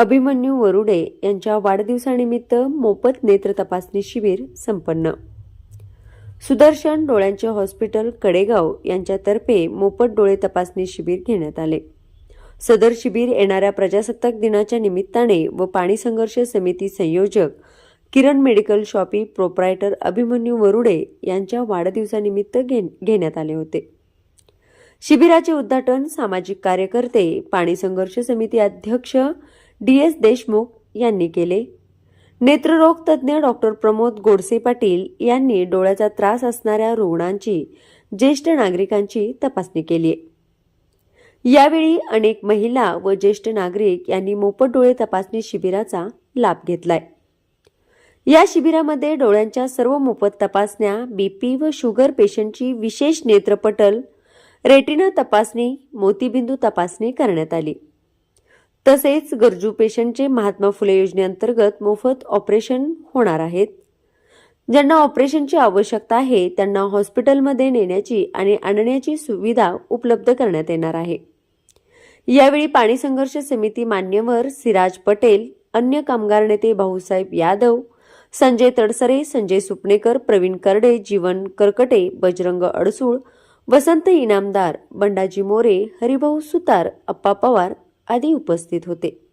अभिमन्यू वरुडे यांच्या वाढदिवसानिमित्त मोफत नेत्र तपासणी शिबिर संपन्न. सुदर्शन डोळ्यांचे हॉस्पिटल कडेगाव यांच्यातर्फे मोफत डोळे तपासणी शिबिर घेण्यात आले. सदर शिबिर येणाऱ्या प्रजासत्ताक दिनाच्या निमित्ताने व पाणी संघर्ष समिती संयोजक Kiran medical shoppe proprietor Abhimanyu Warude यांच्या वाढदिवसानिमित्त घे घेण्यात आले होते. शिबिराचे उद्घाटन सामाजिक कार्यकर्ते पाणी संघर्ष समिती अध्यक्ष डी एस देशमुख यांनी केले. नेत्ररोग तज्ज्ञ डॉक्टर प्रमोद गोडसे पाटील यांनी डोळ्याचा त्रास असणाऱ्या रुग्णांची ज्येष्ठ नागरिकांची तपासणी केली. यावेळी अनेक महिला व ज्येष्ठ नागरिक यांनी मोफत डोळे तपासणी शिबिराचा लाभ घेतलाय. या शिबिरामध्ये डोळ्यांच्या सर्व मोफत तपासण्या बीपी व शुगर पेशंटची विशेष नेत्रपटल रेटिना तपासणी मोतीबिंदू तपासणी करण्यात आली. तसेच गरजू पेशंटचे महात्मा फुले योजनेअंतर्गत मोफत ऑपरेशन होणार आहेत. ज्यांना ऑपरेशनची आवश्यकता आहे त्यांना हॉस्पिटलमध्ये नेण्याची आणि आणण्याची सुविधा उपलब्ध करण्यात येणार आहे. यावेळी पाणी संघर्ष समिती मान्यवर सिराज पटेल अन्य कामगार नेते भाऊसाहेब यादव संजय तडसरे संजय सुपणेकर प्रवीण करडे जीवन करकटे बजरंग अडसूळ वसंत इनामदार बंडाजी मोरे हरिभाऊ सुतार अप्पा पवार आदी उपस्थित होते.